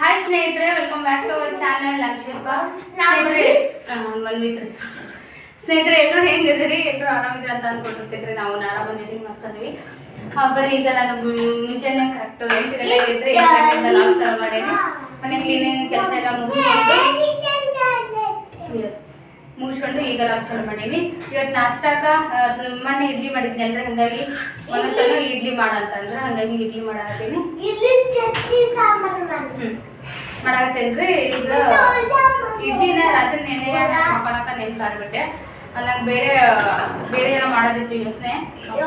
Hi ಸ್ನೇಹಿತರೆ welcome back to our channel ಲಕ್ಷಿಲ್ಪ ಸ್ನೇಹಿತರೆ ಬಂದಿದ್ರಿ ಸ್ನೇಹಿತರೆ ಎಲ್ಲರೂ ಹೆಂಗಿದ್ದೀರಿ? ಎಲ್ಲರೂ ಆರಾಮಿದ್ರಿ ಅಂತ ಅನ್ಕೊಂಡಿರ್ತಿದ್ರಿ ನಾವು ಆರಾಮ ಬಂದಿದ್ದೀವಿ ಮಸ್ತ್ ಅದೀವಿ. ಬರೀ ಈಗ ನಾನು ಮುಂಚೆನೆ ಕರೆಕ್ಟ್ ಎಂಟು ಗಂಟೆ ಆಗಿದ್ರಿ ಎಂಟು ಗಂಟೆಯಿಂದ ಲಾಗ್ ಚಾಲು ಮಾಡೀನಿ ಮನೆ ಕ್ಲೀನಿಂಗ್ ಕೆಲಸ ಎಲ್ಲ ಮುಗಿಸ್ಕೊಂಡು. ಮುಗಿಸ್ಕೊಂಡು ಈಗ ನಾವು ಚಾಲು ಮಾಡೀನಿ. ಇವತ್ತು ನಾಷ್ಟಾಕ ಮೊನ್ನೆ ಇಡ್ಲಿ ಅಂದ್ರೆ ಹಂಗಾಗಿ ಒಂದೊಂದು ಇಡ್ಲಿ ಮಾಡಂತಂದ್ರೆ ಹಂಗಾಗಿ ಇಡ್ಲಿ ಮಾಡಾಕತ್ತೀನಿ. ಹ್ಮ್. ಮಾಡಾಕತ್ತೇನ್ರಿ ಈಗ ಇಡ್ಲಿನ ರಾತ್ರಿ ನೆನೆ ಮಕ್ಕಳಕ್ಕ ನೆನ್ ಕಾರ್ಬಿಟ್ಟೆ ನಂಗೆ ಬೇರೆ ಬೇರೆ ಏನೋ ಮಾಡೋದಿತ್ತು ಯೋಚನೆ. ಏನೋ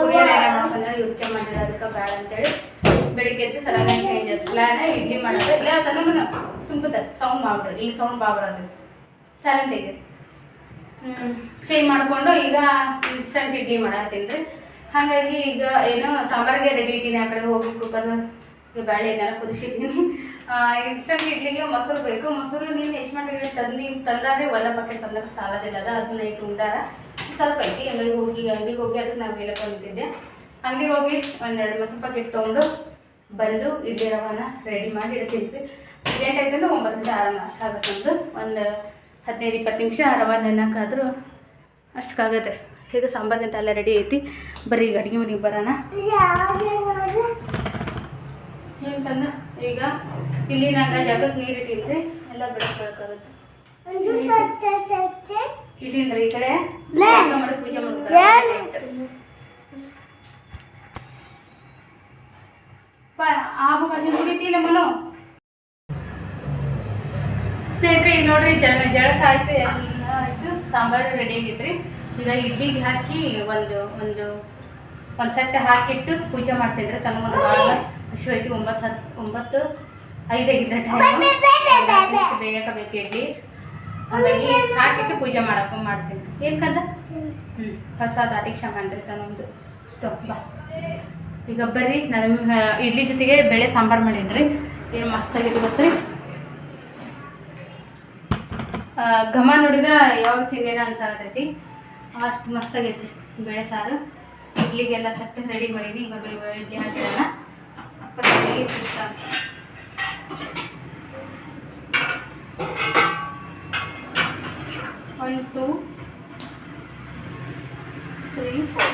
ಮಾಡ್ಕೊಂಡ್ರೆ ಇವ್ರಿಗೆ ಮಾಡಿದ್ರೆ ಅದಕ್ಕೆ ಬೇಡ ಅಂತೇಳಿ ಬೆಳಿಗ್ಗೆ ಎದ್ದು ಸಡನ್ ಆಗಿ ಚೇಂಜ್ ಆಯ್ತು. ಪ್ಲಾನ್ ಇಡ್ಲಿ ಮಾಡೋದು. ಇಲ್ಲ ಅದನ್ನ ಸುಂಪದ ಸೌಂಡ್ ಮಾಡ್ಬಿಡ್ರಿ ಈಗ ಸೌಂಡ್ ಬಾಬರೋದು ಸೈಲೆಂಟ್ ಇದೆ ಚೇಂಜ್ ಮಾಡಿಕೊಂಡು ಈಗ ಇನ್ಸ್ಟಂಟ್ ಇಡ್ಲಿ ಮಾಡತ್ತೀನಿ ರೀ ಹಾಗಾಗಿ ಈಗ ಏನು ಸಾಂಬಾರಿಗೆ ರೆಡಿ ಇದ್ದೀನಿ ಆ ಕಡೆ ಹೋಗಿ ಕುಕ್ಕರ್ ಬ್ಯಾಳೆ ಏನಾರು ಕುದಿಸಿದ್ದೀನಿ. ಇನ್ಸ್ಟಂಟ್ ಇಡ್ಲಿಗೆ ಮೊಸರು ಬೇಕು. ಮೊಸರು ನೀನು ಎಷ್ಟು ಮಾಡಿದ್ರೆ ತಂದು ನೀನು ತಂದಾದ್ರೆ ಒಲ್ಲ ಪಕ್ಕೆ ತಂದಾಗ ಸಾಲದಿಲ್ಲ ಅದ ಅದನ್ನ ಈಗ ಉಂಡಾರ ಸ್ವಲ್ಪ ಐತಿ ಹಂಗಾಗಿ ಹೋಗಿ, ಅಂಗಡಿಗೆ ಹೋಗಿ ಅದಕ್ಕೆ ನಾವು ಹೇಳಕ್ಕೆ ಬಂದಿದ್ದೆ ಅಂಗಡಿಗೆ ಹೋಗಿ ಒಂದೆರಡು ಮೊಸರು ಪ್ಯಾಕೆಟ್ ತೊಗೊಂಡು ಬಂದು ಇಡ್ಲಿ ರವಾನ ರೆಡಿ ಮಾಡಿ ಇಡ್ತೀನಿ ಲೇಟ್ ಆಯ್ತಂದ್ರೆ ಒಂಬತ್ತು ಗಂಟೆ ಆರಾಮ ಅಷ್ಟು ಒಂದು ಹದಿನೈದು ಇಪ್ಪತ್ತು ನಿಮಿಷ ರವಾ ನೆನಕಾದ್ರೂ ಅಷ್ಟಕ್ಕಾಗತ್ತೆ. ಈಗ ಸಾಂಬಾರ್ಗಂತ ಎಲ್ಲ ರೆಡಿ ಐತಿ. ಬರೀ ಈಗ ಅಡುಗೆ ಮನೆಗೆ ಬರೋಣ. ಏನಂತಂದ್ರೆ ಈಗ ಇಲ್ಲಿ ನಂಗೆ ಜಾಗಕ್ಕೆ ನೀರು ಇಟ್ಟಿಲ್ರಿ. ಎಲ್ಲ ಬೆಳಕಾಗುತ್ತೆ ಇದೀನ್ರಿ ಈ ಕಡೆ. ಮಾಡಿ ಪೂಜೆ ಮಾಡ್ತಾರೆ. ಆಗ್ಬೇಕಾದ್ರೆ ಮುಡಿತಿಲ್ಲ ಮನು? ಸ್ನೇಹಿತರೆ ಈಗ ನೋಡ್ರಿ ಜಳ ಜಳಕ ಆಯ್ತು ಎಲ್ಲ ಆಯ್ತು ಸಾಂಬಾರು ರೆಡಿ ಆಗೈತ್ರಿ. ಈಗ ಇಡ್ಲಿಗೆ ಹಾಕಿ ಒಂದು ಒಂದು ಒಂದು ಸೆಟ್ ಹಾಕಿಟ್ಟು ಪೂಜೆ ಮಾಡ್ತಿದ್ರೆ ತನಗೊಂದು ಭಾಳ ಖುಷಿ ಐತಿ ಒಂಬತ್ತು ಹತ್ತು ಒಂಬತ್ತು, ಐದು ಆಗಿದ್ರೆ ಇಡ್ಲಿ ಹಾಗಾಗಿ ಹಾಕಿಟ್ಟು ಪೂಜೆ ಮಾಡಕ್ಕೆ ಮಾಡ್ತೀನಿ. ಏನಕ್ಕಂತ ಹ್ಞೂ ಹೊಸ ದಾಟಿಗೆ ಶಮನ್ರಿ ತನ್ನೊಂದು ಬಾ. ಈಗ ಬರ್ರಿ, ನಾನು ಇಡ್ಲಿ ಜೊತೆಗೆ ಬೇಳೆ ಸಾಂಬಾರು ಮಾಡೀನಿ ಏನು ಮಸ್ತ್ ಗೊತ್ತ್ರಿ? ಘಮ ನೋಡಿದ್ರೆ ಯಾವಾಗ ತಿಂದೇನ ಅನ್ಸಾಕತೈತಿ ಅಷ್ಟು ಮಸ್ತಾಗೈತಿ ಬೇಳೆ ಸಾರು. ಇಡ್ಲಿಗೆಲ್ಲ ಸೆಟ್ ರೆಡಿ ಮಾಡೀನಿ. ಈಗ ಬೇಳೆ ಇಡ್ಲಿ ಹಾಕಿರೋಣ ಪಕ್ಕದಲ್ಲಿ ಸುತ್ತ ಒನ್ ಟೂ ತ್ರೀ ಫೋರ್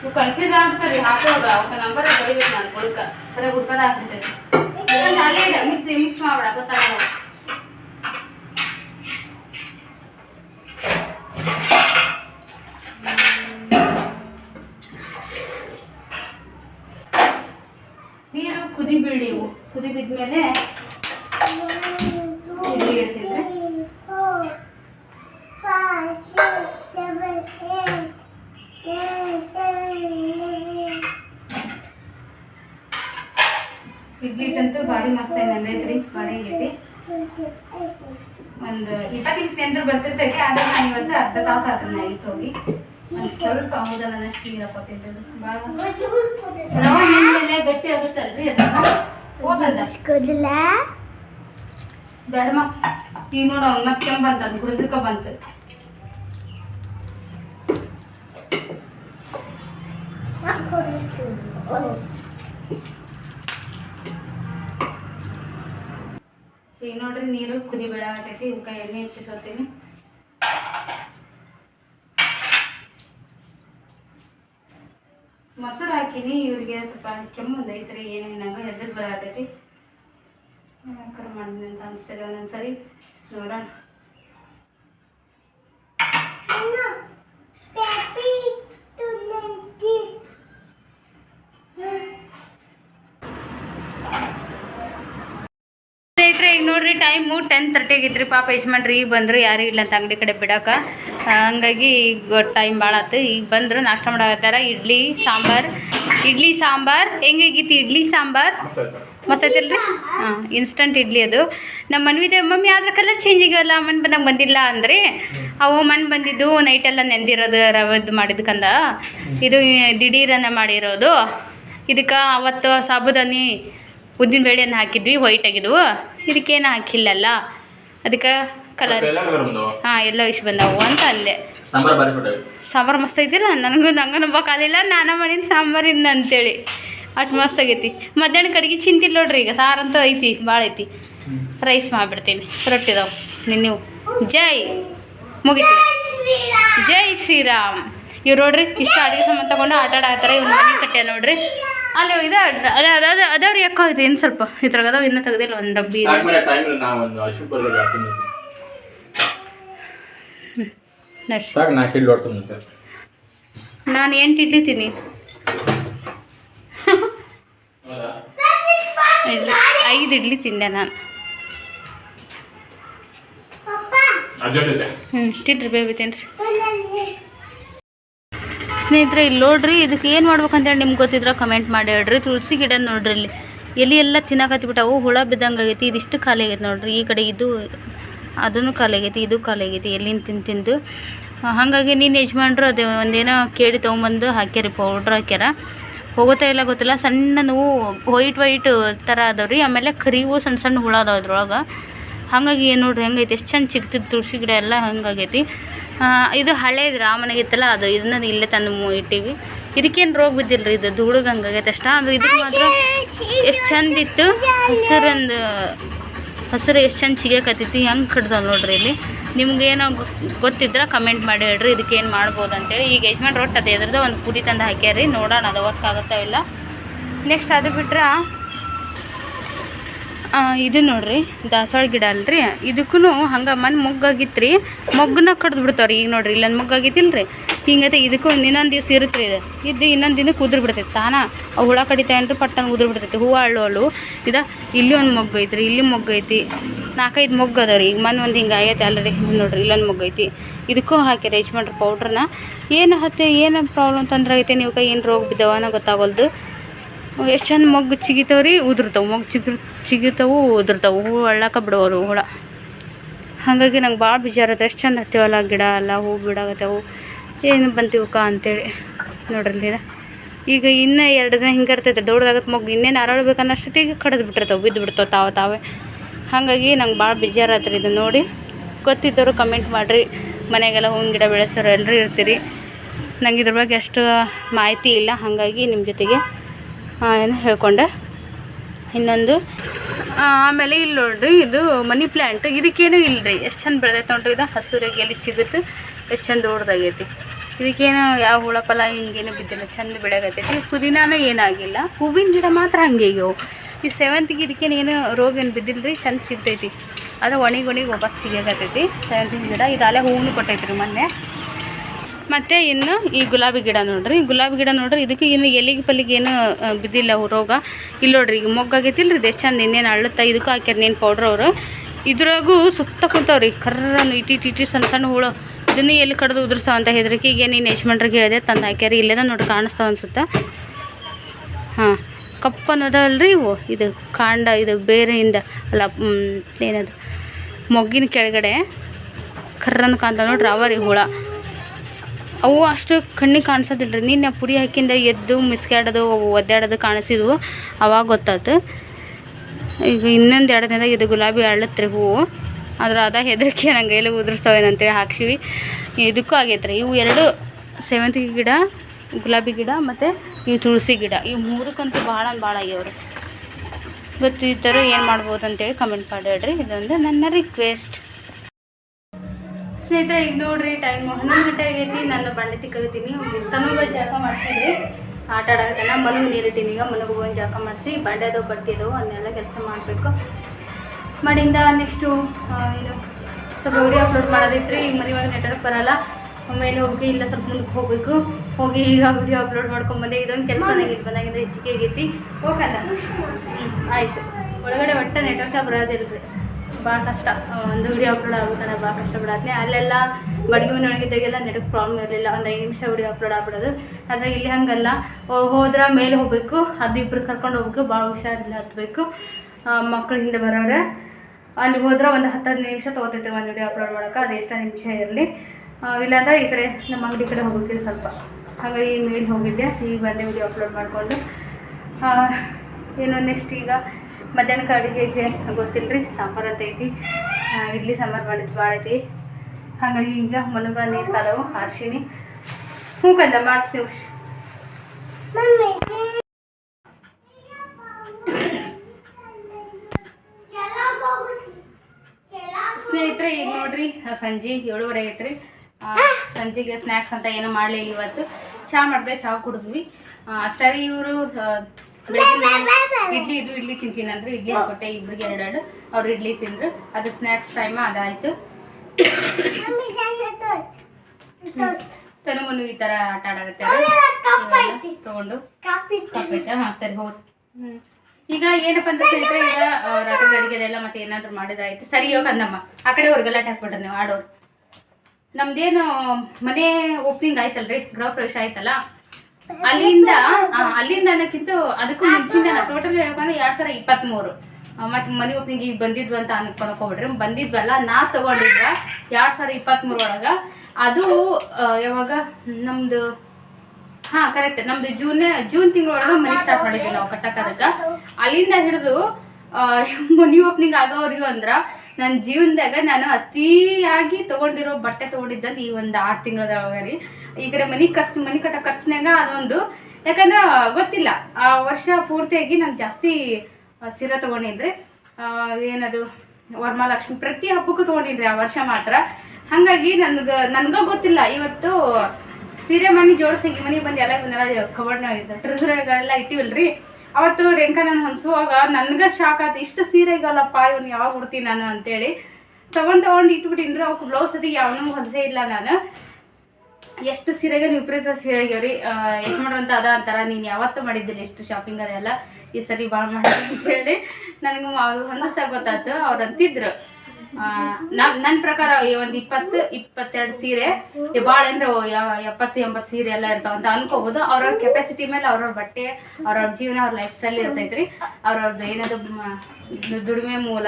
ನೀವು ಕನ್ಫ್ಯೂಸ್ ಆಗ್ಬಿಡ್ತಾರೆ. ಹಾಕೋವಾಗ ಅವಕ್ಕ ನಂಬರ್ ಬರೀಬೇಕು ನಾನು ಹುಡುಕ. ಬರೀ ಹುಡ್ಕೋದ ಆಗ್ಬಿಡ್ತೈತಿ ಅಲ್ಲೇ ಇಡ. ಮಿಕ್ಸ್ ಮಿಕ್ಸ್ ಮಾಡ್ಬೇಡ. ಗೊತ್ತಾಗಲ್ಲ ನೀರು ಕುದಿ ಬೀಳಿ ಇವು ಕುದಿ ಬಿದ್ಮೇಲೆ ಇಡ್ಲಿ ಇಡ್ತಿದ್ರೆ ಇಡ್ಲಿ ಇಟ್ಟಂತೂ ಭಾರಿ ಮಸ್ತ್ ಏನೈತ್ರಿ ಭಾರಿ ಆಗೈತಿ ಒಂದು ಇಪ್ಪತ್ತು ನಿಮಿಷ ನೆಂದ್ರು ಬರ್ತಿರ್ತೈತಿ ಆದ್ರೆ ನಾನು ಇವತ್ತು ಅರ್ಧ ತಾಸು ಆತ್ರ ನಾ ಇಟ್ಟು ಹೋಗಿ ಒಂದು ಸ್ವಲ್ಪ ಹೌದ ನನ್ನಷ್ಟು ನೀರಪ್ಪ ತಿಂತದ್ದು ಭಾಳ ರವೆ ನಿಂದ್ಮೇಲೆ ಗಟ್ಟಿ ಆಗುತ್ತಲ್ರಿ ಅದನ್ನ ಬೇಡಮ್ಮ. ಈಗ ನೋಡು ಅವ್ನು ಕೆಮ್ಮು ಬಂತ ಅದು ಬಂತು. ಈಗ ನೋಡ್ರಿ ನೀರು ಕುದಿ ಬಿಡಾಕತೈತಿ ಇವಕ್ಕ ಎಣ್ಣೆ ಹಚ್ಚಿಸ್ಕೊತೀನಿ ಮೊಸರು ಹಾಕಿನಿ ಇವ್ರಿಗೆ ಸ್ವಲ್ಪ ಕೆಮ್ಮು ಐತ್ರಿ ಏನೇನಂಗ ಎದ್ರಿಗೆ ಬರತೈತಿ. ಯಾಕರ ಮಾಡಿದ್ನಿ ಅಂತ ಅನಿಸ್ತದೆ ಒಂದೊಂದು ಸರಿ ನೋಡೋಣ. ಈಗ ನೋಡ್ರಿ ಟೈಮು ಟೆನ್ ತರ್ಟಿ ಆಗಿದ್ರಿ ಪಾಪ ಯಜಮಾನ್ರಿ ಈಗ ಬಂದ್ರು ಯಾರು ಇಲ್ಲ ಅಂತ ಅಂಗಡಿ ಕಡೆ ಬಿಡಾಕ. ಹಂಗಾಗಿ ಈಗ ಟೈಮ್ ಭಾಳ ಆಯ್ತು ಈಗ ಬಂದರು ನಾಷ್ಟ ಮಾಡಾಕತ್ತಾರ ಇಡ್ಲಿ, ಸಾಂಬಾರ್. ಇಡ್ಲಿ, ಸಾಂಬಾರ್. ಹೆಂಗಾಗಿತ್ತು ಇಡ್ಲಿ, ಸಾಂಬಾರ್? ಮಸ್ತ್ ರೀ ಹಾಂ ಇನ್ಸ್ಟಂಟ್ ಇಡ್ಲಿ ಅದು. ನಮ್ಮ ಮನ್ವಿದೆ ಮಮ್ಮಿ ಆದ್ರೆ ಕಲರ್ ಚೇಂಜ್ ಆಗ್ಯಾವಲ್ಲ ಮನ್ ಬಂದಂಗೆ ಬಂದಿಲ್ಲ ಅಂದ್ರೆ, ಅವು ಮನ್ ಬಂದಿದ್ದು ನೈಟೆಲ್ಲ ನೆಂದಿರೋದು ರವದ್ದು ಮಾಡಿದ್ಕಂದ. ಇದು ದಿಢೀರನ್ನ ಮಾಡಿರೋದು. ಇದಕ್ಕೆ ಅವತ್ತು ಸಾಬುದಾನಿ, ಉದ್ದಿನ ಬೇಳೆಯನ್ನು ಹಾಕಿದ್ವಿ ವೈಟ್ ಆಗಿದ್ವು. ಇದಕ್ಕೇನು ಹಾಕಿಲ್ಲಲ್ಲ. ಅದಕ್ಕೆ ಕಲರ್ ಹಾಂ ಎಲ್ಲೋ ಇಷ್ಟು ಬಂದವು ಅಂತ ಅಂದೆ. ಸಾಂಬಾರ್ ಐತಿಲ್ಲ ನನಗೂ ನಂಗೆ ಕಾಲಿಲ್ಲ. ನಾನು ಮಾಡಿದ ಸಾಂಬಾರಿಂದ ಅಂತೇಳಿ. ಅಟ್ ಮಸ್ತ್ ಆಗೈತಿ. ಮಧ್ಯಾಹ್ನ ಕಡೆಗೆ ಚಿಂತಿಲ್ಲ ನೋಡ್ರಿ ಈಗ. ಸಾರಂತೂ ಐತಿ ಭಾಳ ಐತಿ. ರೈಸ್ ಮಾಡಿಬಿಡ್ತೀನಿ. ರೊಟ್ಟಿದಾವು ನೀವು. ಜೈ. ಮುಗಿತು. ಜೈ ಶ್ರೀರಾಮ್. ಇವ್ರು ನೋಡ್ರಿ ಇಷ್ಟ ಅಡುಗೆ ಸಾಮಾನು ತಗೊಂಡು ಆಟ ಆಡ್ತಾರೆ ಇವ್ರು ಮನೆ ಕಟ್ಟೆ ನೋಡ್ರಿ. ಅಲ್ಲಿ ಇದು ಅದ ಅದ ಅದಾವ್ರಿ ಯಾಕೋ ಇದೆ ಇನ್ನು ಸ್ವಲ್ಪ ಇದ್ರಾಗ ಅದಾವ ಇನ್ನೂ ತೆಗ್ದಿಲ್ಲ ಒಂದು ಡಬ್ಬಿ ಇದೆ. ಸಾಕು ಮರೆ ಟೈಮ್ ಇಲ್ಲ ನಾ ಒಂದು ಅಶೋಕ್ ಬರ್ಬೇಕು ಹಾಕ್ತೀನಿ ನಡ್ಸ್ ಸಾಕು ನಾಲ್ಕು ಇಡ್ಲಿ ಹೊಡ್ತೀನಿ ನಾನು ಎಂಟು ಇಡ್ಲಿ ತಿನ್ನಿ? ಇಡ್ಲಿ ಐದು ಇಡ್ಲಿ ತಿಂದೆ ನಾನು. ಹ್ಞೂ ತಿನ್ರಿ ಬೇಬಿ ತಿನ್ರಿ. ಸ್ನೇಹಿತರೆ ಇಲ್ಲಿ ನೋಡ್ರಿ ಇದಕ್ಕೆ ಏನು ಮಾಡ್ಬೇಕಂತೇಳಿ ನಿಮ್ಗೆ ಗೊತ್ತಿದ್ರೆ ಕಮೆಂಟ್ ಮಾಡಿ ಹೇಳ್ರಿ. ತುಳಸಿ ಗಿಡ ನೋಡ್ರಿ ಇಲ್ಲಿ. ಎಲ್ಲಿ ಎಲ್ಲ ತಿನ್ನಕತ್ಬಿಟ್ಟವು ಹುಳ ಬಿದ್ದಂಗೆ ಆಗೈತಿ ಇದಿಷ್ಟು ಖಾಲಿ ಆಗೈತಿ ನೋಡ್ರಿ. ಈ ಕಡೆ ಇದು ಅದನ್ನು ಖಾಲಿ ಆಗೈತಿ ಇದು ಖಾಲಿ ಆಗೈತಿ ಎಲ್ಲಿಂದ ತಿಂದು ತಿಂದು. ಹಾಗಾಗಿ ನೀನು ಯಜಮಾನ್ರು ಅದು ಒಂದೇನೋ ಕೇಳಿ ತೊಗೊಂಬಂದು ಹಾಕ್ಯಾರಿ ಪೌಡ್ರ್ ಹಾಕ್ಯಾರ. ಹೋಗುತ್ತಾ ಇಲ್ಲ ಗೊತ್ತಿಲ್ಲ, ಸಣ್ಣ ನೋವು ವೈಟ್ ವೈಟ್ ಥರ ಅದಾವ್ರಿ, ಆಮೇಲೆ ಕರಿವು ಸಣ್ಣ ಸಣ್ಣ ಹುಳ ಅದಾವ ಅದ್ರೊಳಗೆ. ಹಾಗಾಗಿ ಏನು ನೋಡ್ರಿ, ಹೆಂಗೈತಿ, ಎಷ್ಟು ಚಂದ ಸಿಗ್ತಿತ್ತು ತುಳಸಿ ಗಿಡ ಎಲ್ಲ ಹಂಗಾಗೈತಿ. ಇದು ಹಳೇದು ಮನೆಗೆ ಇತ್ತಲ್ಲ, ಅದು ಇದನ್ನ ಇಲ್ಲೇ ತಂದು ಇಟ್ಟೀವಿ. ಇದಕ್ಕೇನು ರೋಗ ಬಿದ್ದಿಲ್ಲ ರೀ ಇದು ಧೂಳಿಗೆ ಹಂಗಾಗೈತೆ ಅಷ್ಟ. ಅಂದ್ರೆ ಇದಕ್ಕೆ ಮಾತ್ರ ಎಷ್ಟು ಚೆಂದಿತ್ತು ಹಸಿರಂದು ಹಸಿರು ಎಷ್ಟು ಚಂದ ಸಿಗಕತ್ತೈತಿ ಹೆಂಗೆ ಕಡ್ದಾವ ನೋಡ್ರಿ ಇಲ್ಲಿ. ನಿಮ್ಗೆ ಏನೋ ಗೊತ್ತಿದ್ರೆ ಕಮೆಂಟ್ ಮಾಡಿ ಹೇಳ್ರಿ, ಇದಕ್ಕೆ ಏನು ಮಾಡ್ಬೋದು ಅಂತೇಳಿ. ಈಗ ಯಜಮಾನ್ ರೊಟ್ಟಿ ಅದು ಎದ್ರದ್ದು ಒಂದು ಪುಡಿ ತಂದು ಹಾಕ್ಯಾರಿ ನೋಡೋಣ ಅದು ವರ್ಕ್ ಆಗುತ್ತಾ ಇಲ್ಲ. ನೆಕ್ಸ್ಟ್ ಅದು ಬಿಟ್ರೆ ಇದು ನೋಡ್ರಿ, ದಾಸವಾಳ ಗಿಡ ಅಲ್ರಿ. ಇದಕ್ಕೂ ಹಂಗೆ ಮನ್ ಮೊಗ್ಗಾಗಿತ್ತು ರೀ ಮೊಗ್ಗನ್ನ ಕಡ್ದು ಬಿಡ್ತಾವ್ರಿ. ಈಗ ನೋಡ್ರಿ, ಇಲ್ಲೊಂದು ಮೊಗ್ಗಾಗಿತ್ತಿಲ್ಲ ರೀ ಹಿಂಗೈತೆ, ಇದಕ್ಕೂ ಇನ್ನೊಂದು ದಿವಸ ಇರುತ್ತೆ ಇದು. ಇದು ಇನ್ನೊಂದು ದಿನಕ್ಕೆ ಉದುರು ಬಿಡ್ತೈತೆ. ತಾನ, ಆ ಹುಳ ಕಡಿತಾ ಅಂದ್ರೆ ಪಟ್ಟಂಗೆ ಉದುರು ಬಿಡ್ತೈತೆ. ಹೂವು ಅಳ್ಳು ಅಳ್ಳು ಇದ, ಇಲ್ಲಿ ಒಂದು ಮೊಗ್ಗು ಐತ್ರಿ, ಇಲ್ಲಿ ಮೊಗ್ಗು ಐತಿ. ನಾಲ್ಕೈದು ಮೊಗ್ಗು ಅದಾವ ರೀ ಈಗ ಮನ್ ಒಂದು ಹಿಂಗೆ ಆಗೈತೆ ಅಲ್ಲರಿ ನೋಡ್ರಿ, ಇಲ್ಲೊಂದು ಮೊಗ್ಗು ಐತಿ. ಇದಕ್ಕೂ ರೈಸ್ ಮಾಡ್ರಿ ಪೌಡ್ರನ್ನ ಏನು ಹತ್ತೆ ಏನು ಪ್ರಾಬ್ಲಮ್ ತೊಂದರೆ ಐತೆ ನೀವು ಕೈ ಏನು ರೋಗ ಬಿದ್ದಾವ ಗೊತ್ತಾಗೋಲ್ದು. ಎಷ್ಟು ಚಂದ ಮೊಗ್ಗು ಚಿಗಿತಾವ ರೀ ಉದುರ್ತಾವೆ. ಮೊಗ್ಗು ಚಿಗಿರ್, ಚಿಗಿತಾವು, ಉದುರ್ತವೆ. ಹೂ ಅಳ್ಳಾಕ ಬಿಡೋರು, ಹುಳ. ಹಾಗಾಗಿ ನಂಗೆ ಭಾಳ ಬೇಜಾರತ್ತೆ ಎಷ್ಟು ಚಂದ ಹತ್ತೇವಲ್ಲ ಗಿಡ ಎಲ್ಲ, ಹೂ ಬಿಡಾಕತ್ತವು ಏನು ಬಂತೀವಕ್ಕ ಅಂತೇಳಿ. ನೋಡ್ರಿ. ಈಗ ಇನ್ನೂ ಎರಡು ದಿನ ಹಿಂಗೆ ಇರ್ತೈತೆ ದೊಡ್ಡದಾಗತ್ತೆ ಮಗು. ಇನ್ನೇನು ಅರಳ್ಬೇಕನ್ನೋಷ್ಟೊತ್ತಿಗೆ ಕಡ್ದು ಬಿಟ್ಟಿರ್ತಾವೆ, ಬಿದ್ದು ಬಿಡ್ತಾವೆ ತಾವ ತಾವೇ. ಹಾಗಾಗಿ ನಂಗೆ ಭಾಳ ಬೇಜಾರತ್ರಿ ಇದು ನೋಡಿ. ಗೊತ್ತಿದ್ದವರು ಕಮೆಂಟ್ ಮಾಡಿರಿ. ಮನೆಗೆಲ್ಲ ಹೂವಿನ ಗಿಡ ಬೆಳೆಸೋರು ಎಲ್ಲರೂ ಇರ್ತೀರಿ. ನಂಗೆ ಇದ್ರ ಬಗ್ಗೆ ಅಷ್ಟು ಮಾಹಿತಿ ಇಲ್ಲ. ಹಾಗಾಗಿ ನಿಮ್ಮ ಜೊತೆಗೆ ಏನು ಹೇಳ್ಕೊಂಡೆ. ಇನ್ನೊಂದು ಆಮೇಲೆ ಇಲ್ಲಿ ನೋಡ್ರಿ, ಇದು ಮನಿ ಪ್ಲ್ಯಾಂಟ್ ಇದಕ್ಕೇನು ಇಲ್ಲ ರೀ ಎಷ್ಟು ಚಂದ ಬೆಳೆದೈತೆ ನೋಡ್ರಿ. ಇದು ಹಸುರಾಗಿ ಎಲ್ಲಿ ಸಿಗುತ್ತೆ ಎಷ್ಟು ಚೆಂದ ದೊಡ್ಡದಾಗೈತಿ ಇದಕ್ಕೇನು ಯಾವ ಹುಳ ಫಲ ಹಿಂಗೇನು ಬಿದ್ದಿಲ್ಲ, ಚಂದ ಬೆಳೆಗತ್ತೈತಿ ಪುದೀನಾನು ಏನಾಗಿಲ್ಲ. ಹೂವಿನ ಗಿಡ ಮಾತ್ರ ಹಂಗೆ ಇವು. ಈ ಸೆವೆಂತಿಗೆ ಇದಕ್ಕೇನು ಏನು ರೋಗ ಏನು ಬಿದ್ದಿಲ್ಲ ರೀ ಚಂದ ಸಿಗ್ತೈತಿ. ಅದು ಒಣಗಿ ಒಣಗಿ ವಾಪಸ್ ಸಿಗಕತ್ತೈತಿ ಗಿಡ, ಇದು ಅಲ್ಲೇ ಹೂವು ಕೊಟ್ಟೈತ್ರಿ ಮೊನ್ನೆ. ಮತ್ತು ಇನ್ನು ಈ ಗುಲಾಬಿ ಗಿಡ ನೋಡ್ರಿ. ಗುಲಾಬಿ ಗಿಡ ನೋಡ್ರಿ, ಇದಕ್ಕೆ ಇನ್ನು ಎಲೆಗೆ ಪಲ್ಲಿಗೆ ಏನು ಬಿದ್ದಿಲ್ಲ ರೋಗ. ಇಲ್ಲಿ ನೋಡ್ರಿ, ಈಗ ಮೊಗ್ಗಾಗೈತಿಲ್ಲ ರೀ ಎಷ್ಟು ಚಂದ ಇನ್ನೇನು ಅಳ್ಳುತ್ತಾ, ಇದಕ್ಕೂ ಹಾಕ್ಯಾರ ನೀನು ಪೌಡ್ರ್ ಅವರು. ಇದ್ರಾಗೂ ಸುತ್ತ ಕುಂತವ್ರಿ ಕರ್ರನ್ನು ಇಟಿ ಇಟಿ ಸಣ್ಣ ಸಣ್ಣ ಹುಳು. ಇದನ್ನು ಎಲ್ಲಿ ಕಡ್ದು ಉದುರ್ಸೋ ಅಂತ ಈಗ ನೀನು ಯಶ್ಮಂಡ್ರಿಗೆ ಹೇಳಿದೆ, ತಂದು ಹಾಕ್ಯಾರಿ, ಇಲ್ಲೇನೋ ನೋಡಿ ಕಾಣಿಸ್ತಾವ ಅನ್ಸುತ್ತೆ? ಹಾಂ, ಕಪ್ಪು ಅನ್ನೋದಲ್ರಿ ಇವು. ಇದು ಕಾಂಡ, ಇದು ಬೇರೆಯಿಂದ, ಅಲ್ಲ ಏನದು, ಮೊಗ್ಗಿನ ಕೆಳಗಡೆ ಕರ್ರನ್ ಕಾಂತ ನೋಡ್ರಿ, ಅವರಿ ಹುಳ. ಅವು ಅಷ್ಟು ಕಣ್ಣಿಗೆ ಕಾಣಿಸೋದಿಲ್ಲ ರೀ ನಿನ್ನೆ ಪುಡಿ ಹಾಕಿಂದ ಎದ್ದು ಮಿಸ್ಕ್ಯಾಡೋದು ಅವು ಒದ್ದಾಡೋದು ಕಾಣಿಸಿದ್ವು. ಅವಾಗ ಗೊತ್ತಾಯ್ತು ಈಗ ಇನ್ನೊಂದು ಎರಡು ದಿನದಾಗ ಇದು ಗುಲಾಬಿ ಅಳತ್ರಿ ಹೂವು. ಆದ್ರೆ ಅದ ಹೆದರಿಕೆ ನಂಗೆ ಎಲ್ಲಿ ಉದುರ್ಸವೇನಂತೇಳಿ ಹಾಕ್ಸಿವಿ. ಇದಕ್ಕೂ ಆಗೈತೆ ರೀ ಇವು ಎರಡು ಸೇವಂತಿಗೆ ಗಿಡ, ಗುಲಾಬಿ ಗಿಡ ಮತ್ತು ಇವು ತುಳಸಿ ಗಿಡ. ಇವು ಮೂರಕ್ಕಂತೂ ಭಾಳ ಭಾಳ ಆಗ್ಯವ್ರಿ. ಗೊತ್ತಿದ್ದರು ಏನು ಮಾಡ್ಬೋದು ಅಂತೇಳಿ ಕಮೆಂಟ್ ಮಾಡಿ ಹೇಳ್ರಿ. ಇದೊಂದು ನನ್ನ ರಿಕ್ವೆಸ್ಟ್ ಸ್ನೇಹಿತರೆ, ಈಗ ನೋಡ್ರಿ ಟೈಮ್ ಹನ್ನೊಂದು ಗಂಟೆ ಆಗೈತಿ. ನಾನು ಬಂಡೆ ತಿಕ್ಕಗತ್ತೀನಿ ತನಗ ಜಾಕ ಮಾಡ್ತೀನಿ ಆಟ ಆಡಕತ್ತಾನ. ನೀರಿಟ್ಟೀನಿ. ಈಗ ಮನಗೆ ಹೋಗಿ ಜಾಕ ಮಾಡಿಸಿ. ಬಂಡೆ ಬಟ್ಟೆದೋ ಅದನ್ನೆಲ್ಲ ಕೆಲಸ ಮಾಡಬೇಕು. ಮಾಡಿಂದ ನೆಕ್ಸ್ಟು ಇದು ಸ್ವಲ್ಪ ವಿಡಿಯೋ ಅಪ್ಲೋಡ್ ಮಾಡೋದಿತ್ತು ಈ ಮನೆ ಒಳಗೆ ನೆಟ್ವರ್ಕ್ ಬರಲ್ಲ. ಆಮೇಲೆ ಹೋಗಿ ಇಲ್ಲ ಸ್ವಲ್ಪ ಮುಂದಕ್ಕೆ ಹೋಗಬೇಕು. ಹೋಗಿ ಈಗ ವಿಡಿಯೋ ಅಪ್ಲೋಡ್ ಮಾಡ್ಕೊಂಬಂದೆ ಇದೊಂದು ಕೆಲಸ ನನಗೆ ಇಲ್ಲಿ ಬಂದಾಗಿಂದ ಹೆಚ್ಚಿಗೆ ಆಗೈತಿ. ಹೋಗಲ್ಲ ಆಯಿತು. ಒಳಗಡೆ ಒಟ್ಟು ನೆಟ್ವರ್ಕ ಬರೋದಿಲ್ಲ ರೀ ಭಾಳ ಕಷ್ಟ. ಒಂದು ವಿಡಿಯೋ ಅಪ್ಲೋಡ್ ಆಗ್ಬೇಕಂದ್ರೆ ಭಾಳ ಕಷ್ಟ ಬಿಡತ್ತೆ ಅಲ್ಲೆಲ್ಲ ಬಡಗಿ ಮನೆ ಒಳಗಿದ್ದಾಗೆಲ್ಲ ನೆಟ್ವರ್ಕ್ ಪ್ರಾಬ್ಲಮ್ ಇರಲಿಲ್ಲ. ಒಂದು ಐದು ನಿಮಿಷ ವಿಡಿಯೋ ಅಪ್ಲೋಡ್ ಆಗ್ಬಿಡೋದು. ಆದರೆ ಇಲ್ಲಿ ಹಂಗಲ್ಲ. ಹೋದ್ರೆ ಮೇಲೆ ಹೋಗಬೇಕು. ಅದು ಇಬ್ಬರು ಕರ್ಕೊಂಡು ಹೋಗ್ಬೇಕು. ಭಾಳ ಹುಷಾರಿಲ್ಲ ಹತ್ತಬೇಕು ಮಕ್ಕಳಿಂದ ಹಿಂದೆ ಬರೋರೆ. ಅಲ್ಲಿ ಹೋದ್ರೆ ಒಂದು ಹತ್ತು ನಿಮಿಷ ತೊಗೋತೈತೆ ಒಂದು ವಿಡಿಯೋ ಅಪ್ಲೋಡ್ ಮಾಡೋಕೆ, ಅದು ಎಷ್ಟು ನಿಮಿಷ ಇರಲಿ. ಇಲ್ಲಾಂದ್ರೆ ಈ ಕಡೆ ನಮ್ಮ ಅಂಗಡಿ ಕಡೆ ಹೋಗ್ಬೇಕಿರಿ ಸ್ವಲ್ಪ. ಹಾಗಾಗಿ ಮೇಲೆ ಹೋಗಿದ್ದೆ, ಈಗ ಬಂದೆ ವಿಡಿಯೋ ಅಪ್ಲೋಡ್ ಮಾಡಿಕೊಂಡು. ಏನು ನೆಕ್ಸ್ಟ್ ಈಗ ಮಧ್ಯಾಹ್ನಕ್ಕೆ ಅಡುಗೆಗೆ ಗೊತ್ತಿಲ್ಲ ರೀ ಸಾಂಬಾರು ಅಂತ ಐತಿ. ಇಡ್ಲಿ ಸಾಂಬಾರು ಮಾಡಿದ್ದು ಭಾಳ ಐತಿ. ಹಾಗಾಗಿ ಈಗ ಮನಗ ನೀರು ಕಾಲವು ಹಾರ್ಸಿನಿ ಹ್ಞೂ ಕಂದ, ಮಾಡಿಸ್ತೀವಿ ಮಮ್ಮಿ ಸ್ನೇಹಿತರೆ ಈಗ ನೋಡ್ರಿ ಆ, ಸಂಜೆ ಏಳುವರೆ ಐತ್ರಿ ಸಂಜೆಗೆ ಸ್ನ್ಯಾಕ್ಸ್ ಅಂತ ಏನೂ ಮಾಡಲಿಲ್ಲ ಇವತ್ತು. ಚಹಾ ಮಾಡಿದೆ ಚಹಾ ಕುಡಿದ್ವಿ. ಅಷ್ಟಾರಿ ಇವರು ಬೆಳಿಗ್ಗೆ ಇಡ್ಲಿ ಇದು ಇಡ್ಲಿ ತಿಂತೀನಿ ಅಂದ್ರೆ ಇಡ್ಲಿ ಕೊಟ್ಟೆ ಇಬ್ರಿಗೆ ಎರಡೆರಡು. ಅವ್ರು ಇಡ್ಲಿ ತಿಂದ್ರು. ಅದು ಸ್ನ್ಯಾಕ್ಸ್ ಟೈಮ್ ಅದಾಯ್ತು. ತನುಮನು ಈ ತರ ಆಟ ಆಡಾಗುತ್ತೆ. ತಗೊಂಡು. ಹಾಂ ಸರಿ ಹೋದ್ ಈಗ ಏನಪ್ಪ ಅಂತ ಹೇಳಿದ್ರೆ ಈಗ ರಾತ್ರಿ ಅಡಿಗೆದೆಲ್ಲ ಮತ್ತೆ ಏನಾದ್ರು ಮಾಡಿದ್ರಾಯ್ತು ಸರಿ ಹೋಗಿ ಅಂದಮ್ಮ. ಆ ಕಡೆ ಅವ್ರು ಗಲಾಟೆ ಹಾಕ್ಬಿಟ್ರೆ ನೀವು ಆಡೋರು. ನಮ್ದೇನು, ಮನೆ ಓಪನಿಂಗ್ ಆಯ್ತಲ್ರಿ, ಗೃಹ ಪ್ರವೇಶ ಆಯ್ತಲ್ಲ? ಅಲ್ಲಿಂದ ಅಲ್ಲಿಂದ ಅನ್ನೋಕ್ಕಿಂತ ಅದಕ್ಕೂ ಮುಂಚಿನ ಟೋಟಲ್ ಹೇಳ್ಕೊಂಡ್ರೆ ಎರಡ್ ಸಾವಿರ ಇಪ್ಪತ್ತ್ಮೂರು ಮತ್ತೆ ಮನೆ ಓಪನಿಂಗ್ ಈಗ ಬಂದಿದ್ವು ಅಂತ ಅನ್ಕೊಂಡ್ಕೊಬಿಡ್ರಿ ಬಂದಿದ್ವಲ್ಲ, ನಾ ತಗೊಂಡಿದ್ವ ಎರಡ್ ಸಾವಿರ ಇಪ್ಪತ್ತ್ಮೂರು ಒಳಗ ಅದು ಯಾವಾಗ, ನಮ್ದು ಹಾ ಕರೆಕ್ಟ್ ನಮ್ದು ಜೂನ್ ಜೂನ್ ತಿಂಗಳೊಳಗೆ ಮನೆ ಸ್ಟಾರ್ಟ್ ಮಾಡಿದ್ವಿ ನಾವು ಅಲ್ಲಿಂದ ಹಿಡಿದು ಮನಿ ಓಪನಿಂಗ್ ಆಗೋವರೆಗೂ ಅಂದ್ರ ನನ್ನ ಜೀವನದಾಗ ನಾನು ಅತಿಯಾಗಿ ತಗೊಂಡಿರೋ ಬಟ್ಟೆ ತಗೊಂಡಿದ್ದಂತ ಈ ಒಂದು ಆರು ತಿಂಗಳದಾಗ ರೀ. ಈ ಕಡೆ ಮನಿ ಖರ್ಚು, ಮನಿ ಕಟ್ಟೋ ಖರ್ಚಿನಾಗ ಅದೊಂದು. ಯಾಕಂದ್ರೆ ಗೊತ್ತಿಲ್ಲ, ಆ ವರ್ಷ ಪೂರ್ತಿಯಾಗಿ ನಾನು ಜಾಸ್ತಿ ಸಿರ ತಗೊಂಡಿದ್ರಿ ಏನದು, ವರಮಹಾಲಕ್ಷ್ಮಿ, ಪ್ರತಿ ಹಬ್ಬಕ್ಕೂ ತಗೊಂಡಿನ್ರಿ ಆ ವರ್ಷ ಮಾತ್ರ. ಹಾಗಾಗಿ ನನ್ಗೆ, ನನಗೂ ಗೊತ್ತಿಲ್ಲ, ಇವತ್ತು ಸೀರೆ ಮನೆ ಜೋಡಿಸಿ ಮನೆಗೆ ಮನೆ ಬಂದು ಎಲ್ಲ ಇವನ್ನೆಲ್ಲ ಕವರ್ನ ಟ್ರೆಸರ್ಗಳೆಲ್ಲ ಇಟ್ಟಿವಲ್ರಿ. ಅವತ್ತು ರೇಂಕಾ ನಾನು ಹೊಂದಿಸುವಾಗ ನನಗೆ ಶಾಕ್ ಆಯ್ತು ಇಷ್ಟು ಸೀರೆಗಲ್ಲಪ್ಪ ಇವನು ಯಾವಾಗ ಉಡ್ತೀನಿ ನಾನು ಅಂತೇಳಿ. ತಗೊಂಡ್ ತಗೊಂಡು ಇಟ್ಬಿಟ್ಟಿನ್ರಿ ಅವಕ್ಕೆ ಬ್ಲೌಸ್ ಅದಿಗೆ ಯಾವನು ಹೊಲಿಸೇ ಇಲ್ಲ ನಾನು. ಎಷ್ಟು ಸೀರೆಗೆ ನೀವು ಪ್ರೀಸ ಸೀರೆ ಇವ್ರಿ ಎಷ್ಟು ಮಾಡ್ರಂತ ಅದ ಅಂತಾರ, ನೀನು ಯಾವತ್ತು ಮಾಡಿದ್ದಿಲ್ಲ ಎಷ್ಟು ಶಾಪಿಂಗ್ ಅದೆಲ್ಲ? ಈ ಸರಿ ಭಾಳ ಮಾಡಿ ಅಂತೇಳಿ ನನಗೆ ಹೊಂದಿಸ್ದಾಗ ಗೊತ್ತಾಯ್ತು ಅವ್ರು ಅಂತಿದ್ರು ನನ್ನ ಪ್ರಕಾರ ಒಂದು ಇಪ್ಪತ್ತು, ಇಪ್ಪತ್ತೆರಡು ಸೀರೆ ಭಾಳ ಅಂದ್ರೆ ಎಪ್ಪತ್ತು, ಎಂಬತ್ತು ಸೀರೆ ಎಲ್ಲ ಇರ್ತಾವ ಅಂತ ಅನ್ಕೋಬಹುದು ಅವ್ರವ್ರ ಕೆಪಾಸಿಟಿ ಮೇಲೆ ಅವ್ರವ್ರ ಬಟ್ಟೆ, ಅವ್ರವ್ರ ಜೀವನ, ಅವ್ರ ಲೈಫ್ ಸ್ಟೈಲ್ ಇರ್ತೈತ್ರಿ. ಅವ್ರವ್ರದ್ದು ಏನದು ದುಡಿಮೆ ಮೂಲ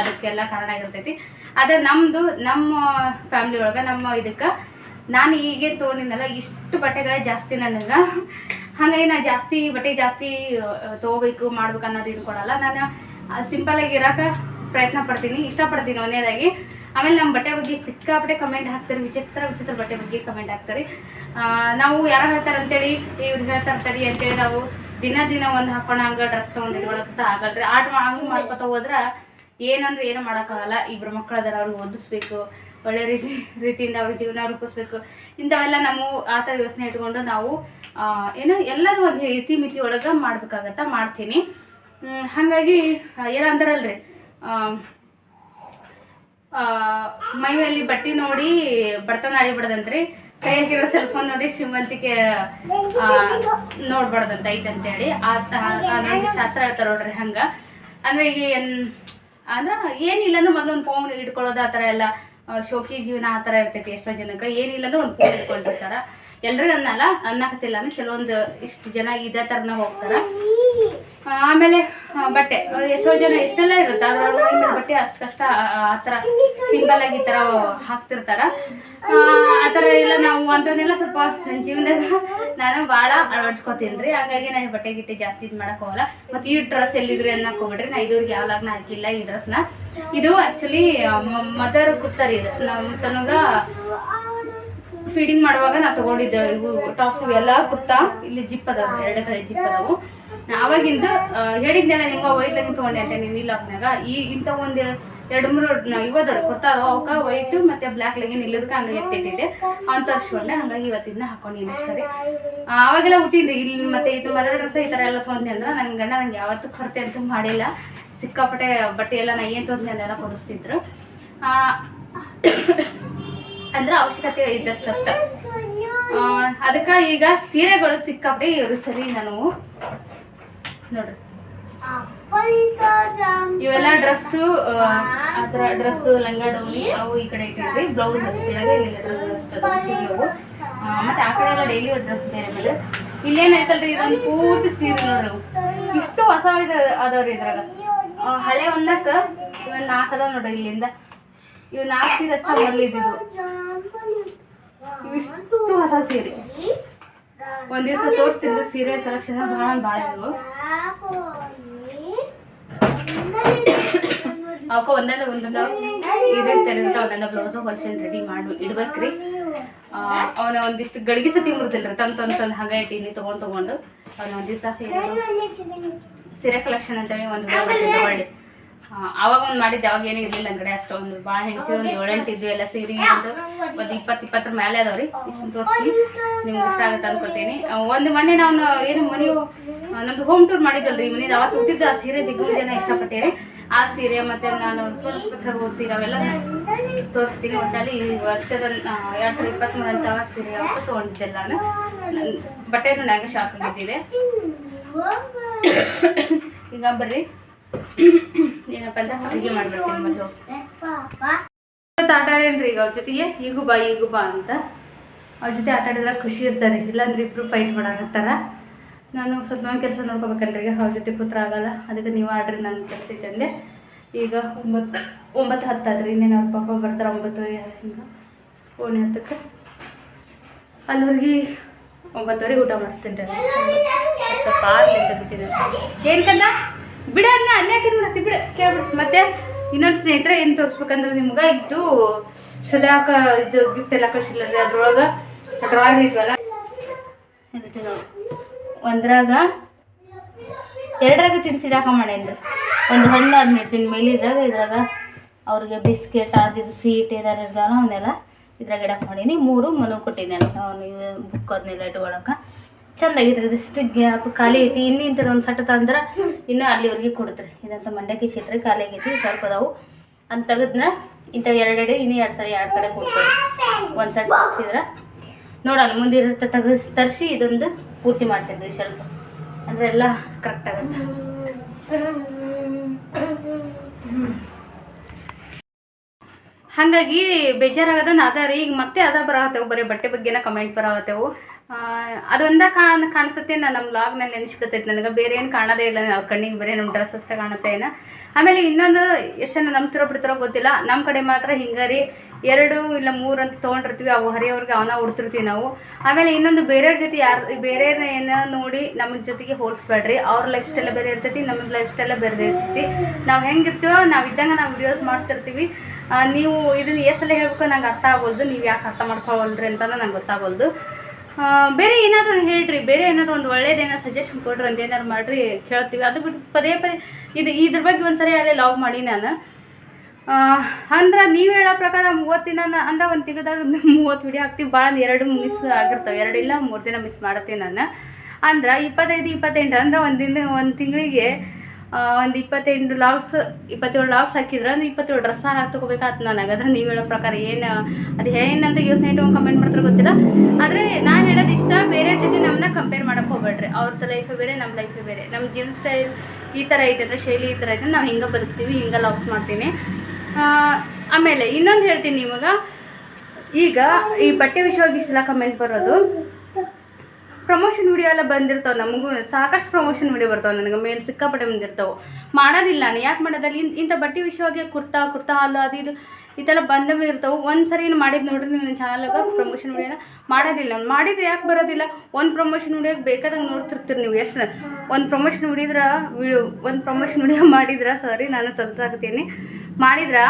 ಅದಕ್ಕೆಲ್ಲ ಕಾರಣ ಆಗಿರ್ತೈತಿ ಆದ್ರೆ ನಮ್ದು, ನಮ್ಮ ಫ್ಯಾಮಿಲಿ ಒಳಗೆ, ನಮ್ಮ ಇದಕ್ಕೆ ನಾನು ಹೀಗೆ ತೊಗೊಂಡಿದ್ದಲ್ಲ ಇಷ್ಟು ಬಟ್ಟೆಗಳೇ ಜಾಸ್ತಿ ನನಗೆ. ಹಾಗಾಗಿ ನಾನು ಜಾಸ್ತಿ, ಬಟ್ಟೆ ಜಾಸ್ತಿ ತೊಗೋಬೇಕು, ಮಾಡ್ಬೇಕು ಅನ್ನೋದು ಇದು ಕೊಡಲ್ಲ ನಾನು ಸಿಂಪಲ್ ಆಗಿ ಇರೋಕೆ ಪ್ರಯತ್ನ ಪಡ್ತೀನಿ, ಇಷ್ಟಪಡ್ತೀನಿ ಒಂದೇದಾಗಿ. ಆಮೇಲೆ ನಮ್ಮ ಬಟ್ಟೆ ಬಗ್ಗೆ ಸಿಕ್ಕಾಪಟ್ಟೆ ಕಮೆಂಟ್ ಹಾಕ್ತಾರೆ, ವಿಚಿತ್ರ ವಿಚಿತ್ರ ಬಟ್ಟೆ ಬಗ್ಗೆ ಕಮೆಂಟ್ ಹಾಕ್ತಾರೆ. ನಾವು ಯಾರು ಹೇಳ್ತಾರೆ ಅಂತೇಳಿ, ಇವ್ರು ಹೇಳ್ತಾರೆ ತಡಿ ಅಂತೇಳಿ ನಾವು ದಿನ ದಿನ ಒಂದು ಹಾಕೊಂಡಂಗ ಡ್ರೆಸ್ ತೊಗೊಂಡು ಇಟ್ಕೊಳಕ್ಕೆ ಆಗಲ್ರಿ. ಆಟ ಹಂಗೆ ಮಾಡ್ಕೊತ ಹೋದ್ರೆ ಏನಂದ್ರೆ ಏನು ಮಾಡೋಕ್ಕಾಗಲ್ಲ. ಇಬ್ಬರು ಅದಾರ, ಅವ್ರಿಗೆ ಓದಿಸ್ಬೇಕು ಒಳ್ಳೆ ರೀತಿ, ರೀತಿಯಿಂದ ಅವ್ರ ಜೀವನ ರೂಪಿಸ್ಬೇಕು. ಇಂಥವೆಲ್ಲ ನಾವು ಆ ಥರ ಯೋಚನೆ ಇಟ್ಕೊಂಡು ನಾವು ಏನು ಎಲ್ಲರೂ ಒಂದು ಇತಿ ಮಿತಿ ಒಳಗೆ ಮಾಡ್ಬೇಕಾಗತ್ತ, ಮಾಡ್ತೀನಿ. ಹಾಗಾಗಿ, ಏನೋ ಅಂತಾರಲ್ರಿ? ಮೈಯಲ್ಲಿ ಬಟ್ಟೆ ನೋಡಿ ಬಡತನ ಆಡಿಬಿಡದಂತ್ರಿ ಕೈಯಾಗಿರೋ ಸೆಲ್ ಫೋನ್ ನೋಡಿ ಶ್ರೀಮಂತಿಕೆ ನೋಡ್ಬಾರ್ದಂತ ಐತಂತೇಳಿ ಆ ಶಾಸ್ತ್ರ ಹೇಳ್ತಾರೆ ನೋಡ್ರಿ ಹಂಗ. ಅಂದ್ರೆ ಈಗ ಏನ್ ಅಂದ್ರ ಏನಿಲ್ಲ ಮೊದಲು ಒಂದು ಫೋನ್ ಇಟ್ಕೊಳ್ಳೋದು ಆ ಥರ ಎಲ್ಲ ಶೋಕಿ ಜೀವನ ಆ ಇರ್ತೈತಿ ಎಷ್ಟೋ ಜನಕ್ಕೆ. ಏನಿಲ್ಲ ಅಂದ್ರೆ ಒಂದು ಫೋನ್ ಇಟ್ಕೊಂಡಿರ್ತಾರ ಎಲ್ರಿಗೂ ಅನ್ನಲ್ಲ ಅನ್ನಕತ್ತಿಲ್ಲ ಅಂದ್ರೆ ಕೆಲವೊಂದು ಇಷ್ಟು ಜನ ಇದೇ ಥರನ ಹೋಗ್ತಾರ. ಆಮೇಲೆ ಬಟ್ಟೆ. ಎಷ್ಟೋ ಜನ ಎಷ್ಟೆಲ್ಲ ಇರುತ್ತೆ ಅದ್ರೊಳಗೆ ಬಟ್ಟೆ ಅಷ್ಟು ಕಷ್ಟ ಆ- ಥರ ಸಿಂಪಲ್ ಆಗಿ ತರ ಹಾಕ್ತಿರ್ತಾರ. ಆ, ಥರ ಎಲ್ಲ ನಾವು ಅಂಥವನ್ನೆಲ್ಲ ಸ್ವಲ್ಪ ನನ್ನ ಜೀವನದಾಗ ನಾನು ಭಾಳ ಅಳವಡಿಸ್ಕೊತೀನಿ ರೀ. ಹಂಗಾಗಿ ನಾನು ಬಟ್ಟೆ ಗಿಟ್ಟೆ ಜಾಸ್ತಿ ಇದು ಮಾಡಕ್ ಹೋಗಲ್ಲ. ಮತ್ತು ಈ ಡ್ರೆಸ್ ಎಲ್ಲಿದ್ರು ಅನ್ನಕ್ಕೆ ಹೋಗ್ಬಿಡ್ರಿ. ನಾ ಇದುವರೆಗೆ ಯಾವಾಗ್ನ ಹಾಕಿಲ್ಲ ಈ ಡ್ರೆಸ್ನ. ಇದು ಆ್ಯಕ್ಚುಲಿ ಮದರ್ ಕುತ್ತರಿ ಇದು. ನಮ್ಮ ತನಗ ಫೀಡಿಂಗ್ ಮಾಡುವಾಗ ನಾ ತಗೊಂಡಿದ್ದೆ ಇವು ಟಾಪ್ಸ್ ಇವೆಲ್ಲ ಕುರ್ತಾ, ಇಲ್ಲಿ ಜಿಪ್ ಅದಾವ, ಎರಡು ಕಡೆ ಜಿಪ್ ಅದಾವು. ಅವಾಗಿಂದ ಹೇಳಿದ್ನೆಲ್ಲ ನಿಮ್ಗೆ ವೈಟ್ ಲಗಿನ್ ತೊಗೊಂಡೆ ಅಂತ ನೀನು ಇಲ್ಲ ಅಪ್ನಾಗ ಈ ಇಂಥ ಒಂದು ಎರಡು ಮೂರು ಇವದ ಕುರ್ತಾ ಅದಾವ, ಅವಕ್ಕೆ ವೈಟ್ ಮತ್ತೆ ಬ್ಲಾಕ್ ಲಗಿನ್ ಇಲ್ಲದಕ್ಕೆ ಹಂಗೆ ಎತ್ತಿಟ್ಟಿದ್ದೆ. ಅವ್ನು ತರ್ಸ್ಕೊಂಡೆ ಹಂಗಾಗಿ ಇವತ್ತಿನ ಹಾಕೊಂಡಿನಿ ಸರಿ ಅವಾಗೆಲ್ಲ ಹುಟ್ಟಿದ್ರಿ ಇಲ್ಲಿ ಮತ್ತೆ ಇದು ಮದರ್ ಡ್ರೆಸ್ ಈ ಥರ ಎಲ್ಲ ತೊಗೊಂಡೆ ಅಂದ್ರೆ ನನ್ನ ಗಂಡ ನಂಗೆ ಯಾವತ್ತೂ ಕೊರತೆ ಅಂತೂ ಮಾಡಿಲ್ಲ. ಸಿಕ್ಕಾಪಟ್ಟೆ ಬಟ್ಟೆ ಎಲ್ಲ ನಾ ಏನು ತೊಗೊಂಡೆ ಅದೆಲ್ಲ ಕೊಡಿಸ್ತಿದ್ರು. ಅಂದ್ರೆ ಅವಶ್ಯಕತೆ ಇದ್ದಷ್ಟು ಅಷ್ಟ ಅದಕ್ಕೆ ಈಗ ಸೀರೆಗಳು ಸಿಕ್ಕಾಪಟ್ಟೆ ಇವರು ಸರಿ ನಾನು ನೋಡ್ರಿ ಇವೆಲ್ಲ ಡ್ರೆಸ್ಸು, ಆ ಡ್ರೆಸ್ ಲಂಗ, ಡೌನಿ, ಅವು ಈ ಕಡೆ ಇಟ್ಟಿದ್ರಿ ಬ್ಲೌಸ್ ಕೆಳಗೆ ಡ್ರೆಸ್ ಮತ್ತೆ ಆ ಕಡೆ ಎಲ್ಲ ಡೈಲಿ ಡ್ರೆಸ್ ಬೇರೆ ಮೇಲೆ ಇಲ್ಲೇನಾಯ್ತಲ್ರಿ, ಇದೊಂದು ಪೂರ್ತಿ ಸೀರೆ ನೋಡ್ರಿ. ಇಷ್ಟು ಹೊಸ ಇದು ಅದಾವ್ರಿ ಇದ್ರಾಗ. ಹಳೆ ಒಂದಕ್ಕ ಇವನ್ ನಾಲ್ಕು ನೋಡ್ರಿ ಇಲ್ಲಿಂದ. ಇವ್ ನಾಲ್ಕು ಸೀರೆ ಅಷ್ಟೇ ಮೊದಲು ಇದ್ದಿದ್ದು ಇವಿಷ್ಟು ಹೊಸ ಸೀರೆ. ಒಂದ್ ದಿವಸ ತೋರಿಸ್ತಿದ್ರು ಸೀರೆ ಕಲೆಕ್ಷನ್ ಭಾಳ ಭಾಳ ಇದ್ವು ಅವಕ್ಕ ಒಂದೊಂದು ಇದೇ ತೆರೆದ ಒಂದೊಂದು ಬ್ಲೌಸ್ ಹೊಲ್ಸೇಲ್ ರೆಡಿ ಮಾಡಿ, ಇಡ್ಬೇಕ್ರಿ. ಅವನ ಒಂದಿಷ್ಟು ಗಳಿಗೆ ಸತಿ ಮುರಿದಿಲ್ರಿ, ತಂದ್ ತಂದು ತಂದು ಹಂಗ ಇಟ್ಟೀನಿ ತಗೊಂಡ್ ತಗೊಂಡು. ಅವನ ಒಂದ್ ದಿವಸ ಸೀರೆ ಕಲೆಕ್ಷನ್ ಅಂತೇಳಿ ಒಂದು ಒಳ್ಳೆ. ಅವಾಗ ಒಂದು ಮಾಡಿದ್ದೆ, ಅವಾಗ ಏನೂ ಇರಲಿಲ್ಲ ಅಂಗಡಿ ಅಷ್ಟೊಂದು ಭಾಳ ಹೆಂಗಸಿ ಒಂದು ಏಳೆಂಟು ಇದ್ವು, ಎಲ್ಲ ಸೀರೆ ಒಂದು ಒಂದು ಇಪ್ಪತ್ತು ಇಪ್ಪತ್ತರ ಮೇಲೆ ಅದಾವ ರೀ. ತೋರಿಸ್ತೀನಿ, ನಿಮ್ಗೆ ಇಷ್ಟ ಆಗುತ್ತೆ ಅನ್ಕೋತೀನಿ ಒಂದು ಮೊನ್ನೆ ನಾವು ಏನು ಮನೆಯು ನಮ್ದು ಹೋಮ್ ಟೂರ್ ಮಾಡಿದ್ವಲ್ರಿ ಮನೇದು ಅವತ್ತು ಹುಟ್ಟಿದ್ದು ಆ ಸೀರೆ ಜಿಗ್ಗು ಜನ ಇಷ್ಟಪಟ್ಟೇನೆ ಆ ಸೀರೆ ಮತ್ತೆ ನಾನು ಸೋನಸ್ಪತ್ರ ಹೋಗಿ ಸೀರೆ ಅವೆಲ್ಲ ತೋರಿಸ್ತೀನಿ ಒಟ್ಟಲ್ಲಿ ಈ ವರ್ಷದ ಎರಡು ಸಾವಿರದ ಇಪ್ಪತ್ತ್ಮೂರು ಅಂತ ಸೀರೆ ಅವತ್ತು ತೊಗೊಂಡಿದ್ದೆ ನಾನು. ಬಟ್ಟೆ ನನಗೆ ಶಾಕ್ ಆಗಿದ್ದಿದೆ ಈಗ ಬರ್ರಿ. ಏನಪ್ಪ ಅಂತ ಅಡುಗೆ ಮಾಡ್ಬಿಡ್ತೀನಿ ಮೊದಲು. ಆಟ ಆಡೇನ್ರಿ ಈಗ ಅವ್ರ ಜೊತೆಗೆ ಈಗೂ ಬಾ ಈಗೂ ಬಾ ಅಂತ. ಅವ್ರ ಜೊತೆ ಆಟ ಖುಷಿ ಇರ್ತಾರೆ. ಇಲ್ಲಾಂದ್ರೆ ಇಬ್ರು ಫೈಟ್ ಮಾಡಾಕತ್ತಾರ ನಾನು ಸ್ವಲ್ಪ ನನ್ನ ಕೆಲಸ ನೋಡ್ಕೋಬೇಕಲ್ರಿ ಅವ್ರ ಜೊತೆ ಕೂತ್ರ ಆಗಲ್ಲ. ಅದಕ್ಕೆ ನೀವು ಆಡ್ರಿ ನನ್ನ ಕೆಲಸ ಇದ್ದಂಗೆ ಈಗ ಒಂಬತ್ತು ಒಂಬತ್ತು ಹತ್ತು ಆದ್ರಿ ಇನ್ನೇನು ಅವ್ರ ಪಾಪ ಬರ್ತಾರೆ ಒಂಬತ್ತುವರೆ ಹಿಂಗೆ. ಓಣಿ ಹತ್ತಕ್ಕೆ ಅಲ್ಲಿವರೆಗೆ ಒಂಬತ್ತುವರೆಗೆ ಊಟ ಮಾಡಿಸ್ತೀನಿ. ರೀ ಸ್ವಲ್ಪ ಆರ್ಲಿ ಏನು ಕಂದ? ಬಿಡ ಅನ್ನ ಅನ್ಯಾಕಿದ್ ಬಿಡತ್ತಿ ಬಿಡ ಕೇಳ್ಬಿಡು. ಮತ್ತೆ ಇನ್ನೊಂದು ಸ್ನೇಹಿತರೆ ಏನು ತೋರಿಸ್ಬೇಕಂದ್ರೆ ನಿಮ್ಗೆ ಇದು ಸದಾಕ ಇದು ಗಿಫ್ಟ್ ಎಲ್ಲ ಕಳಿಸಿಲ್ಲ ಅದ್ರೊಳಗ. ಡ್ರಾಯಿಂಗ್ ಇದ್ವಲ್ಲ? ಒಂದ್ರಾಗ ಎರಡರಾಗ ತಿನ್ಸಿಡಾಕ ಮಾಡೇನ್ರಿ? ಒಂದು ಹಣ್ಣು ಅದನ್ನ ಇಡ್ತೀನಿ ಮೇಲೆ. ಇದ್ರಾಗ ಇದ್ರಾಗ ಅವ್ರಿಗೆ ಬಿಸ್ಕೆಟ್ ಅದಿದು ಸ್ವೀಟ್ ಏನಾರು ಇರ್ತಾವ ಅವನ್ನೆಲ್ಲ ಇದ್ರಾಗ ಇಡಕ್ಕೆ ಮಾಡೀನಿ. ಮೂರು ಮನು ಕೊಟ್ಟಿನಿ ಅವನು ಬುಕ್ ಅದನ್ನೆಲ್ಲ ಇಟ್ಕೊಳಕ್ಕೆ ಚೆಂದಾಗಿತ್ತು ಇದಿಷ್ಟು ಗ್ಯಾಪ್, ಖಾಲಿ ಐತಿ. ಇನ್ನು ಇಂಥದ್ದು ಒಂದು ಸಟ್ ತಂದ್ರೆ ಇನ್ನೂ ಅಲ್ಲಿವರೆಗೆ ಕೊಡ್ತಾರೆ ಇದಂತ ಮಂಡ್ಯಕ್ಕೆ ಸಿಟ್ರಿ ಖಾಲಿ ಆಗೈತಿ, ಸ್ವಲ್ಪ ಅದಾವು. ಅಂತ ತೆಗೆದ್ನ ಇಂಥ ಎರಡೆಡೆ ಇನ್ನೂ ಎರಡು ಸರಿ ಎರಡು ಕಡೆ ಕೊಡ್ತೀವಿ. ಒಂದು ಸಟ್ ತರಿಸಿದ್ರೆ ನೋಡೋಣ, ಮುಂದೆ ಇರುತ್ತೆ ತೆಗೆಸ್, ತರಿಸಿ ಇದೊಂದು ಪೂರ್ತಿ ಮಾಡ್ತೀನಿ ರೀ ಸ್ವಲ್ಪ ಅಂದರೆ ಎಲ್ಲ ಕರೆಕ್ಟ್ ಆಗುತ್ತೆ. ಹಾಗಾಗಿ ಬೇಜಾರಾಗದ ನಾದ ರೀ. ಈಗ ಮತ್ತೆ ಅದ ಬರತ್ತೇವು ಬರೀ ಬಟ್ಟೆ ಬಗ್ಗೆನ ಕಮೆಂಟ್ ಬರತ್ತೇವು ಅದೊಂದ ಕಾಣ, ಕಾಣಿಸುತ್ತೆ ನಾನು ನಮ್ಮ ಲಾಗ್ನಲ್ಲಿ ನೆನೆಸ್ಬಿಡ್ತೈತೆ ನನಗೆ. ಬೇರೆ ಏನು ಕಾಣೋದೇ ಇಲ್ಲ ನಾವು ಕಣ್ಣಿಗೆ ಬರೀ ನಮ್ಮ ಡ್ರೆಸ್ ಅಷ್ಟೇ ಕಾಣುತ್ತೆ ಏನ. ಆಮೇಲೆ ಇನ್ನೊಂದು ಎಷ್ಟು ನಂಬ್ತಿರೋ ಬಿಡ್ತಿರೋ ಗೊತ್ತಿಲ್ಲ. ನಮ್ಮ ಕಡೆ ಮಾತ್ರ ಹಿಂಗೆ ರೀ. ಎರಡು ಇಲ್ಲ ಮೂರು ಅಂತ ತೊಗೊಂಡಿರ್ತೀವಿ. ಅವು ಹರಿಯವ್ರಿಗೆ ಅವನ್ನ ಉಡ್ತಿರ್ತೀವಿ ನಾವು. ಆಮೇಲೆ ಇನ್ನೊಂದು ಬೇರೆಯವ್ರ ಜೊತೆ ಯಾರು ಬೇರೆ ಏನೋ ನೋಡಿ ನಮ್ಮ ಜೊತೆಗೆ ಹೋಲಿಸ್ಬೇಡ್ರಿ. ಅವ್ರ ಲೈಫ್ ಸ್ಟೈಲ್ ಬೇರೆ ಇರ್ತೈತಿ ನಮ್ಮ ಲೈಫ್ ಸ್ಟೈಲ್ ಬೇರೆ ಇರ್ತೈತಿ. ನಾವು ಹೆಂಗಿರ್ತೀವೋ, ನಾವು ಇದ್ದಂಗೆ ನಾವು ವಿಡಿಯೋಸ್ ಮಾಡ್ತಿರ್ತೀವಿ. ನೀವು ಇದನ್ನು ಎಷ್ಟು ಸಲ ಹೇಳ್ಬೇಕು ನಂಗೆ ಅರ್ಥ ಆಗೋಲ್ದು ನೀವು ಯಾಕೆ ಅರ್ಥ ಮಾಡ್ಕೊಳ್ರಿ ಅಂತ ನಂಗೆ ಗೊತ್ತಾಗೋಲ್ದು ಬೇರೆ ಏನಾದರೂ ಹೇಳ್ರಿ, ಬೇರೆ ಏನಾದರೂ ಒಂದು ಒಳ್ಳೇದೇನೋ ಸಜೆಷನ್ ಕೊಡ್ರಿ ಅಂತ ಏನಾದ್ರು ಮಾಡ್ರಿ ಕೇಳ್ತೀವಿ. ಅದು ಬಿಟ್ಟು ಪದೇ ಪದೇ ಇದು ಇದ್ರ ಬಗ್ಗೆ ಒಂದ್ಸರಿ ಅಲ್ಲೇ ಲಾಗ್ ಮಾಡಿ ನಾನು. ಅಂದ್ರೆ ನೀವು ಹೇಳೋ ಪ್ರಕಾರ ಮೂವತ್ತು ದಿನ ಅಂದ್ರೆ ಒಂದು ತಿಂಗಳದಾಗ ಮೂವತ್ತು ವಿಡಿಯೋ ಹಾಕ್ತೀವಿ. ಭಾಳ ಎರಡು ಮಿಸ್ ಆಗಿರ್ತವೆ. ಇಲ್ಲ, ಮೂರು ದಿನ ಮಿಸ್ ಮಾಡ್ತೀನಿ ನಾನು. ಅಂದ್ರೆ ಇಪ್ಪತ್ತೈದು, ಇಪ್ಪತ್ತೆಂಟು ಅಂದ್ರೆ ಒಂದು ದಿನ ಒಂದು ತಿಂಗಳಿಗೆ ಒಂದು ಇಪ್ಪತ್ತೆಂಟು ಲಾಕ್ಸ್ ಇಪ್ಪತ್ತೇಳು ಲಾಕ್ಸ್ ಹಾಕಿದ್ರೆ ಅಂದ್ರೆ ಇಪ್ಪತ್ತೇಳು ಡ್ರೆಸ್ ಹಾಕಿ ತೊಗೋಬೇಕಾಯ್ತು ನನಗೆ. ಅದ್ರ ನೀವು ಹೇಳೋ ಪ್ರಕಾರ ಏನು, ಅದು ಏನಂತ ಯೋಚನೆ ಇಟ್ಕೊಂಡು ಕಮೆಂಟ್ ಮಾಡ್ತಾರೆ ಗೊತ್ತಿಲ್ಲ. ಆದರೆ ನಾನು ಹೇಳೋದು ಇಷ್ಟ, ಬೇರೆ ಜೊತೆ ನಮ್ಮನ್ನ ಕಂಪೇರ್ ಮಾಡೋಕ್ಕೆ ಹೋಗ್ಬೇಡ್ರಿ. ಅವ್ರದ್ದು ಲೈಫೇ ಬೇರೆ ನಮ್ಮ ಲೈಫೇ ಬೇರೆ. ನಮ್ಮ ಜೀವನ ಸ್ಟೈಲ್ ಈ ಥರ ಐತೆ ಅಂದರೆ ಶೈಲಿ ಈ ಥರ ಐತೆ ನಾವು ಹಿಂಗೆ ಬದುಕ್ತೀವಿ, ಹಿಂಗೆ ಲಾಕ್ಸ್ ಮಾಡ್ತೀನಿ. ಆಮೇಲೆ ಇನ್ನೊಂದು ಹೇಳ್ತೀನಿ ನಿಮಗೆ. ಈಗ ಈ ಬಟ್ಟೆ ವಿಷಯವಾಗಿ ಇಷ್ಟೆಲ್ಲ ಕಮೆಂಟ್ ಬರೋದು. ಪ್ರಮೋಷನ್ ವಿಡಿಯೋ ಎಲ್ಲ ಬಂದಿರ್ತಾವೆ ನಮಗೂ, ಸಾಕಷ್ಟು ಪ್ರಮೋಷನ್ ವಿಡಿಯೋ ಬರ್ತಾವೆ ನನಗೆ, ಮೇಲೆ ಸಿಕ್ಕಾಪಟ್ಟೆ ಬಂದಿರ್ತಾವೆ. ಮಾಡೋದಿಲ್ಲ ನಾನು, ಯಾಕೆ ಮಾಡೋದಲ್ಲಿ ಇಂಥ ಬಟ್ಟೆ ವಿಷಯವಾಗಿ ಕುರ್ತಾ ಕುರ್ತಾ ಹಾಲು, ಅದು ಇದು. ಈ ಥರ ಬಂದವೇ ಇರ್ತಾವೆ. ಒಂದು ಸರಿ ಮಾಡಿದ್ದು ನೋಡ್ರಿ ನೀವು ನನ್ನ ಚಾನಲ್ಗೆ ಪ್ರಮೋಷನ್ ವಿಡಿಯೋನ ಮಾಡೋದಿಲ್ಲ. ನಾನು ಮಾಡಿದ್ರೆ ಯಾಕೆ ಬರೋದಿಲ್ಲ? ಒಂದು ಪ್ರಮೋಷನ್ ವಿಡಿಯೋಗೆ ಬೇಕಾದಂಗೆ ನೋಡ್ತಿರ್ತೀರಿ ನೀವು ಎಷ್ಟು ಒಂದು ಪ್ರಮೋಷನ್ ವಿಡಿಯೋ ಒಂದು ಪ್ರಮೋಷನ್ ವಿಡಿಯೋ ಮಾಡಿದ್ರೆ ಸಾರಿ ನಾನು ತಲ್ಸಾಕತ್ತೀನಿ ಮಾಡಿದ್ರೆ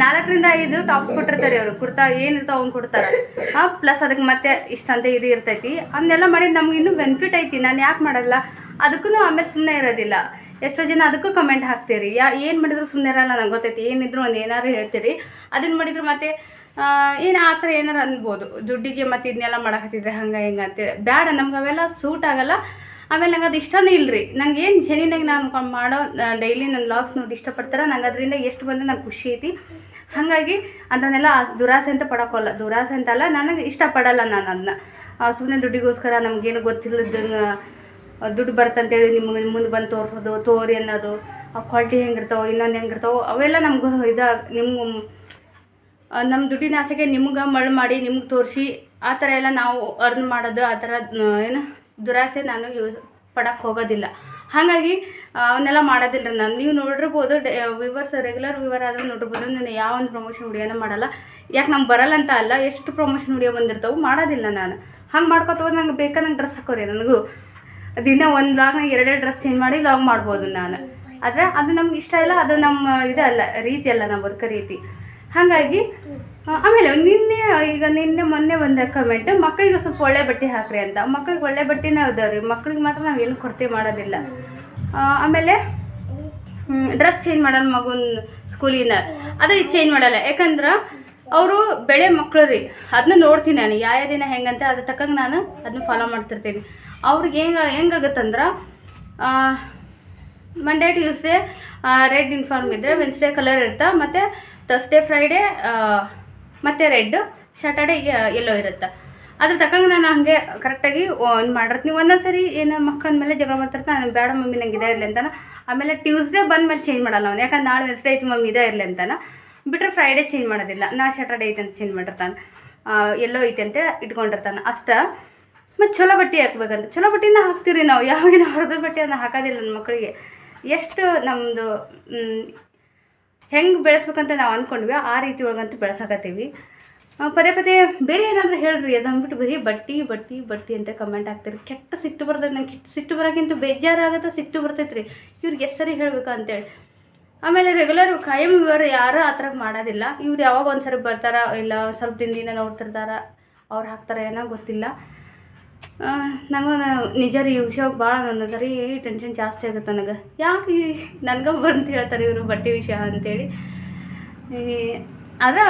ನಾಲ್ಕರಿಂದ ಐದು ಟಾಪ್ಸ್ ಕೊಟ್ಟಿರ್ತಾರೆ ಅವರು. ಕುರ್ತಾ ಏನಿರ್ತಾವೆ ಅವ್ನು ಕೊಡ್ತಾರೆ. ಹಾಂ ಪ್ಲಸ್ ಅದಕ್ಕೆ ಮತ್ತೆ ಇಷ್ಟಂತೆ ಇದು ಇರ್ತೈತಿ. ಅದನ್ನೆಲ್ಲ ಮಾಡಿದ್ದು ನಮ್ಗೆ ಇನ್ನೂ ಬೆನಿಫಿಟ್ ಐತಿ. ನಾನು ಯಾಕೆ ಮಾಡಲ್ಲ? ಅದಕ್ಕೂ ಆಮೇಲೆ ಸುಮ್ಮನೆ ಇರೋದಿಲ್ಲ. ಎಷ್ಟೋ ಜನ ಅದಕ್ಕೂ ಕಮೆಂಟ್ ಹಾಕ್ತೀರಿ? ಯಾ, ಏನು ಮಾಡಿದ್ರು ಸುಮ್ಮನೆ ಇರಲ್ಲ, ನಂಗೆ ಗೊತ್ತೈತಿ. ಏನಿದ್ರು ಒಂದು ಏನಾದ್ರು ಹೇಳ್ತೀರಿ. ಅದನ್ನು ಮಾಡಿದ್ರು ಮತ್ತೆ ಏನು ಆ ಥರ ಏನಾರು ಅನ್ಬೋದು. ದುಡ್ಡಿಗೆ ಮತ್ತೆ ಇದನ್ನೆಲ್ಲ ಮಾಡಕತ್ತಿದ್ರೆ ಹಂಗೆ, ಹಿಂಗೆ ಅಂತೇಳಿ. ಬ್ಯಾಡ, ನಮ್ಗೆ ಅವೆಲ್ಲ ಸೂಟ್ ಆಗಲ್ಲ. ಆಮೇಲೆ ನಂಗೆ ಅದು ಇಷ್ಟನೇ ಇಲ್ಲರಿ ನಂಗೆ ಏನು ಜನಿನಾಗಿ ನಾನು ಮಾಡೋ ಡೈಲಿ ನನ್ನ ಲಾಗ್ಸ್ ನೋಡಿ ಇಷ್ಟಪಡ್ತಾರೆ, ನಂಗೆ ಅದರಿಂದ ಎಷ್ಟು ಬಂದರೆ ನಂಗೆ ಖುಷಿ ಐತಿ. ಹಾಗಾಗಿ ಅದನ್ನೆಲ್ಲ ದುರಾಸೆ ಅಂತ ಪಡೋಕ್ಕಲ್ಲ. ದುರಾಸೆ ಅಂತಲ್ಲ ನನಗೆ ಇಷ್ಟಪಡಲ್ಲ ನಾನು ಅದನ್ನ ಸುಮ್ಮನೆ ದುಡ್ಡಿಗೋಸ್ಕರ ನಮಗೇನು ಗೊತ್ತಿಲ್ಲದ ದುಡ್ಡು ಬರ್ತಂತೇಳಿ ನಿಮ್ಗೆ ಮುಂದೆ ಬಂದು ತೋರಿಸೋದು, ತೋರಿ ಅನ್ನೋದು, ಆ ಕ್ವಾಲಿಟಿ ಹೆಂಗಿರ್ತಾವೆ, ಇನ್ನೊಂದು ಹೆಂಗಿರ್ತಾವೆ, ಅವೆಲ್ಲ ನಮ್ಗೆ ಇದು ನಿಮ್ಮ ನಮ್ಮ ದುಡ್ಡಿನ ಆಸೆಗೆ ನಿಮ್ಗೆ ಮಳ್ಳು ಮಾಡಿ, ನಿಮ್ಗೆ ತೋರಿಸಿ, ಆ ಥರ ಎಲ್ಲ ನಾವು ಅರ್ನ್ ಮಾಡೋದು, ಆ ಥರ ಏನು, ದುರಾಸೆ ನಾನು ಯೂ ಪಡಕ್ಕೆ ಹೋಗೋದಿಲ್ಲ. ಹಾಗಾಗಿ ಅವನ್ನೆಲ್ಲ ಮಾಡೋದಿಲ್ಲ ರೀ ನಾನು. ನೀವು ನೋಡಿರ್ಬೋದು ವಿವರ್ಸ್ ರೆಗ್ಯುಲರ್ ವಿವರ್ ಆದರೂ ನೋಡಿರ್ಬೋದು, ನಾನು ಯಾವ ಒಂದು ಪ್ರಮೋಷನ್ ವಿಡಿಯೋನ ಮಾಡಲ್ಲ. ಯಾಕೆ ನಮ್ಗೆ ಬರಲ್ಲ ಅಂತ ಅಲ್ಲ, ಎಷ್ಟು ಪ್ರಮೋಷನ್ ವಿಡಿಯೋ ಬಂದಿರ್ತಾವೆ, ಮಾಡೋದಿಲ್ಲ ನಾನು. ಹಂಗೆ ಮಾಡ್ಕೊತ ಹೋದ್ರೆ ನಂಗೆ ಬೇಕಾದಂಗೆ ಡ್ರೆಸ್ ಹಾಕೋರಿ ನನಗೂ. ದಿನ ಒಂದು ಲಾಗ್ನಾಗ ಎರಡೆರಡು ಡ್ರೆಸ್ ಚೇಂಜ್ ಮಾಡಿ ಲಾಗ್ ಮಾಡ್ಬೋದು ನಾನು. ಆದರೆ ಅದು ನಮ್ಗೆ ಇಷ್ಟ ಇಲ್ಲ, ಅದು ನಮ್ಮ ಇದಲ್ಲ ರೀತಿ ಅಲ್ಲ ನಾವು ಬದುಕೋ ರೀತಿ. ಹಾಗಾಗಿ ಆಮೇಲೆ ನಿನ್ನೆ, ಈಗ ನಿನ್ನೆ ಮೊನ್ನೆ ಒಂದು ಕಮೆಂಟ್ ಮಕ್ಕಳಿಗೆ ಸ್ವಲ್ಪ ಒಳ್ಳೆ ಬಟ್ಟೆ ಹಾಕ್ರಿ ಅಂತ. ಮಕ್ಳಿಗೆ ಒಳ್ಳೆ ಬಟ್ಟೆನೇ ಅದಾವ ರೀ, ಮಕ್ಳಿಗೆ ಮಾತ್ರ ನಾವು ಏನು ಕೊರತೆ ಮಾಡೋದಿಲ್ಲ. ಆಮೇಲೆ ಡ್ರೆಸ್ ಚೇಂಜ್ ಮಾಡಲ್ಲ ಮಗುನ ಸ್ಕೂಲಿನ ಅದು ಚೇಂಜ್ ಮಾಡಲ್ಲ. ಯಾಕಂದ್ರೆ ಅವರು ಬೆಳೆ ಮಕ್ಕಳು ರೀ ಅದನ್ನ ನೋಡ್ತೀನಿ ನಾನು. ಯಾವ ದಿನ ಹೆಂಗಂತ ಅದ್ರ ತಕ್ಕಂಗೆ ನಾನು ಅದನ್ನ ಫಾಲೋ ಮಾಡ್ತಿರ್ತೀನಿ. ಅವ್ರಿಗೆ ಹೆಂಗೆ ಹೆಂಗಾಗತ್ತಂದ್ರೆ ಮಂಡೇ ಟ್ಯೂಸ್ಡೇ ರೆಡ್ ಯೂನಿಫಾರ್ಮ್ ಇದ್ದರೆ ವೆನ್ಸ್ಡೇ ಕಲರ್ ಇರುತ್ತೆ, ಮತ್ತು ಥರ್ಸ್ಡೇ ಫ್ರೈಡೇ ಮತ್ತು ರೆಡ್ ಸ್ಯಾಟರ್ಡೇ ಎಲ್ಲೋ ಇರುತ್ತೆ. ಅದ್ರ ತಕ್ಕಂಗೆ ನಾನು ಹಾಗೆ ಕರೆಕ್ಟಾಗಿ ಒಂದು ಮಾಡಿರ್ತೀನಿ ಒಂದೊಂದು ಸರಿ ಏನು ಮಕ್ಕಳ ಮೇಲೆ ಜಗಳ ಮಾಡ್ತಿರ್ತಾನೆ ನಾನು ಬೇಡ ಮಮ್ಮಿ ನಂಗೆ ಇದೇ ಇರಲಿ ಅಂತಾನೆ. ಆಮೇಲೆ ಟ್ಯೂಸ್ಡೇ ಬಂದ ಮೇಲೆ ಚೇಂಜ್ ಮಾಡಲ್ಲ ಅವನು, ಯಾಕಂದ್ರೆ ನಾಳೆ ವೆನ್ಸ್ಡೇ ಐತೆ ಮಮ್ಮಿ ಇದೇ ಇರಲಿ ಅಂತಾನೆ. ಬಿಟ್ಟರೆ ಫ್ರೈಡೇ ಚೇಂಜ್ ಮಾಡೋದಿಲ್ಲ, ನಾಳೆ ಸ್ಯಾಟರ್ಡೇ ಐತೆ ಅಂತ ಚೇಂಜ್ ಮಾಡಿರ್ತಾನೆ. ಎಲ್ಲೋ ಐತೆ ಅಂತ ಇಟ್ಕೊಂಡಿರ್ತಾನೆ. ಅಷ್ಟೇ ಮತ್ತು ಚಲೋ ಬಟ್ಟೆ ಹಾಕ್ಬೇಕಂತ. ಚಲೋ ಬಟ್ಟೆನ ಹಾಕ್ತೀವಿ ನಾವು. ಯಾವಾಗಿನ ಹೊರದ ಬಟ್ಟೆಯನ್ನು ಹಾಕೋದಿಲ್ಲ ನನ್ನ ಮಕ್ಕಳಿಗೆ ಎಷ್ಟು ನಮ್ಮದು ಹೆಂಗೆ ಬೆಳೆಸ್ಬೇಕಂತ ನಾವು ಅಂದ್ಕೊಂಡ್ವಿ ಆ ರೀತಿ ಒಳಗಂತೂ ಬೆಳೆಸಕತ್ತೀವಿ. ಪದೇ ಪದೇ ಬೇರೆ ಏನಾದರೂ ಹೇಳ್ರಿ, ಅದು ಅಂದ್ಬಿಟ್ಟು ಬರೀ ಬಟ್ಟಿ ಬಟ್ಟಿ ಬಟ್ಟಿ ಅಂತ ಕಮೆಂಟ್ ಹಾಕ್ತೀರಿ ಕೆಟ್ಟ ಸಿಟ್ಟು ಬರ್ತೈತೆ ನಂಗೆ, ಕೆಟ್ಟ ಸಿಟ್ಟು ಬರೋಕ್ಕಿಂತ ಬೇಜಾರಾಗುತ್ತೆ ಸಿಟ್ಟು ಬರ್ತೈತೆ ರೀ ಇವ್ರಿಗೆ ಎಷ್ಟು ಸರಿ ಹೇಳ್ಬೇಕು ಅಂತೇಳಿ. ಆಮೇಲೆ ರೆಗ್ಯುಲರ್ ಖಾಯಂ ಇವರು ಯಾರು ಆ ಥರ ಮಾಡೋದಿಲ್ಲ. ಇವ್ರು ಯಾವಾಗ ಒಂದು ಸರಿ ಬರ್ತಾರ, ಇಲ್ಲ ಸ್ವಲ್ಪ ದಿನದಿಂದ ನೋಡ್ತಿರ್ತಾರ, ಅವ್ರು ಹಾಕ್ತಾರ ಏನೋ ಗೊತ್ತಿಲ್ಲ. ನನಗೂ ನಿಜ ರೀ, ಈ ವಿಷಯ ಭಾಳ ನನ್ನ ಸರಿ ಟೆನ್ಷನ್ ಜಾಸ್ತಿ ಆಗುತ್ತೆ ನನಗೆ. ಯಾಕೆ ನನಗೆ ಬಂತ ಹೇಳ್ತಾರೆ ಇವರು ಬಟ್ಟೆ ವಿಷಯ ಅಂತೇಳಿ. ಆದ್ರೆ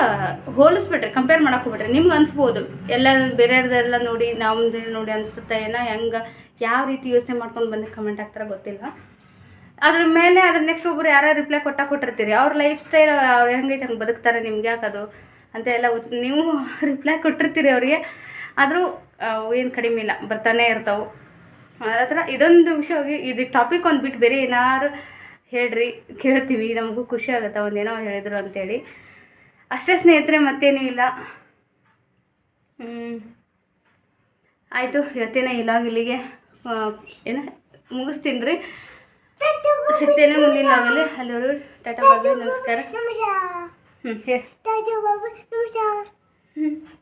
ಹೋಲಿಸ್ಬಿಟ್ರೆ ಕಂಪೇರ್ ಮಾಡಕ್ಕೆ ಹೋಗ್ಬಿಟ್ರೆ, ನಿಮ್ಗೆ ಅನಿಸ್ಬೋದು. ಎಲ್ಲ ಬೇರೆಯವ್ರದ್ದೆಲ್ಲ ನೋಡಿ, ನಮ್ದು ನೋಡಿ ಅನಿಸುತ್ತೆ, ಏನೋ ಹೆಂಗೆ, ಯಾವ ರೀತಿ ಯೋಚನೆ ಮಾಡ್ಕೊಂಡು ಬಂದು ಕಮೆಂಟ್ ಹಾಕ್ತಾರೆ ಗೊತ್ತಿಲ್ಲ. ಅದ್ರ ಮೇಲೆ ಅದ್ರ ನೆಕ್ಸ್ಟ್ ಒಬ್ರು ಯಾರೋ ರಿಪ್ಲೈ ಕೊಟ್ಟಾಗ ಕೊಟ್ಟಿರ್ತೀರಿ, ಅವ್ರ ಲೈಫ್ ಸ್ಟೈಲ್ ಅವ್ರು ಹೆಂಗೈತೆ ಹಂಗೆ ಬದುಕ್ತಾರೆ ನಿಮ್ಗೆ ಯಾಕದು? ಅಂತ ಎಲ್ಲ ನೀವು ರಿಪ್ಲೈ ಕೊಟ್ಟಿರ್ತೀರಿ ಅವರಿಗೆ. ಆದರೂ ಏನು ಕಡಿಮೆ ಇಲ್ಲ ಬರ್ತಾನೆ ಇರ್ತಾವೆ. ಅದರ ಥರ ಇದೊಂದು ವಿಷಯ ಹೋಗಿ ಇದು ಟಾಪಿಕ್ ಒಂದು ಬಿಟ್ಟು ಬೇರೆ ಏನಾರು ಹೇಳ್ರಿ ಕೇಳ್ತೀವಿ ನಮಗೂ ಖುಷಿ ಆಗುತ್ತೆ ಒಂದೇನೋ ಹೇಳಿದ್ರು ಅಂತೇಳಿ. ಅಷ್ಟೇ ಸ್ನೇಹಿತರೆ ಮತ್ತೇನೂ ಇಲ್ಲ. ಆಯಿತು ಇವತ್ತೇನ ಇಲಾಗ್ ಇಲ್ಲಿಗೆ ಏನು ಮುಗಿಸ್ತೀನಿ ರೀ ಸಿಗ್ತೇನೆ ಮುಂದಿನ ಲಾಗಲ್ಲಿ ಹಲೋ ಟಾಟಾ ಬಾಬು ನಮಸ್ಕಾರ. ಹ್ಞೂ ಹೇಳಿ. ಟಾಟಾ ಬಾಬು ನಮಸ್ಕಾರ.